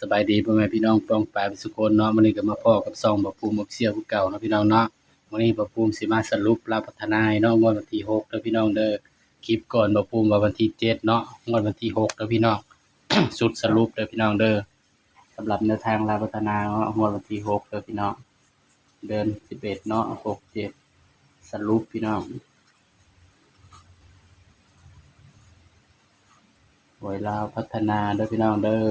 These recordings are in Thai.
สบายดีพ่อแม่พี่น้องป้องปลายสุกคนเนาะมื้อนี้ก็มาพ้อกับซองบ่ปูมบ่เสี่ยวคือเก่าเนาะพี่น้องเนาะมื้อนี้บ่ปูมสิมาสรุปลาพัฒนาเนาะงวดวันที่6เด้อพี่น้องเด้อคลิปก่อนบ่ปูมว่าวันที่7เนาะงวดวันที่6เด้อพี่น้องสุดสรุปเด้อพี่น้องเด้อสำหรับแนวทางลาพัฒนาเนาะงวดวันที่6เด้อพี่น้องเดือน11เอ็ดเนาะ6 7สรุปพี่น้องหวลาพัฒนาเด้อพี่น้องเด้อ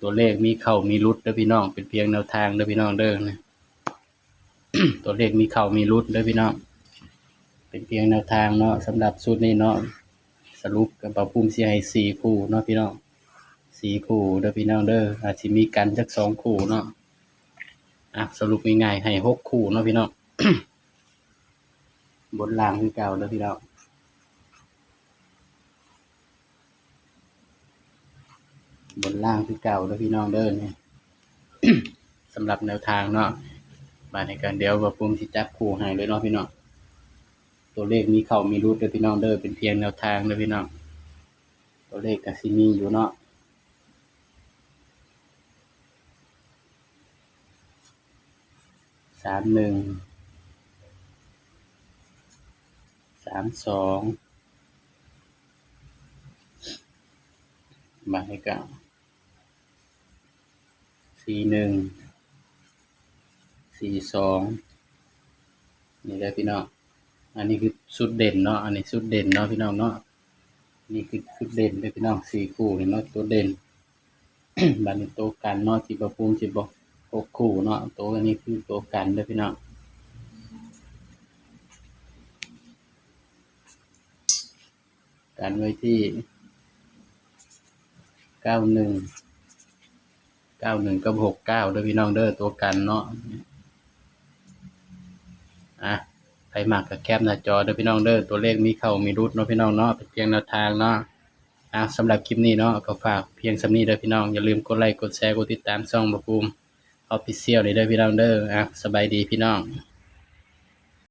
ตัวเลขมีเข้ามีรุดเด้อพี่น้อง เป็นเพียงแนวทางเด้อพี่น้องเด้อนะตัวเลขมีเข้ามีรุดเด้อพี่น้อง เป็นเพียงแนวทางเนาะสำหรับชุดนี้เนาะสรุปกับปรับปรุงสิให้สี่คู่เนาะพี่น้องสี่คู่เด้อพี่น้องเด้ออาจสิมีกันจักสองคู่เนาะอะสรุปง่ายๆให้หกคู่เนาะพี่น้องบนล่างคือเก่าเด้อพี่น้อง บนล่างคือเก่าเด้อพี่น้องเด้อเนี่ยสำหรับแนวทางเนาะมาในการเดี๋ยวว่าปุ่มสิจับคู่ให้เลยเนาะพี่น้องตัวเลขมีเข้ามีรูดเด้อพี่น้องเด้อเป็นเพียงแนวทางเด้อพี่น้องตัวเลขก็สิมีอยู่เนาะสามหนึ่งสามสองมาให้ก่า สี่หนึ่ง สี่สอง นี่ได้พี่น้อง อันนี้คือสุดเด่นเนาะ อันนี้สุดเด่นเนาะพี่น้องเนาะ นี่คือสุดเด่นเลยพี่น้องสี่คู่เนาะตัวเด่น บัดนี้ตัวกันเนาะที่ประภูมิสิบอกหกคู่เนาะ ตัวอันนี้คือตัวกันเด้พี่น้องกันไว้ที่เก้าหนึ่ง เก้าหนึ่งกับหกเก้าเด้อพี่น้องเด้อตัวกันเนาะอะใครมากกับแคปหน้าจอเด้อพี่น้องเด้อตัวเลขมีเข้ามีรุดเนาะพี่น้องเนาะเป็นเพียงแนวทางเนาะอะสำหรับคลิปนี้เนาะก็ฝากเพียงสำนี้เด้อพี่น้องอย่าลืมกดไลค์กดแชร์กดติดตามช่องบะภูมิออฟฟิเชียลเด้อพี่น้องเด้ออะสบายดีพี่น้อง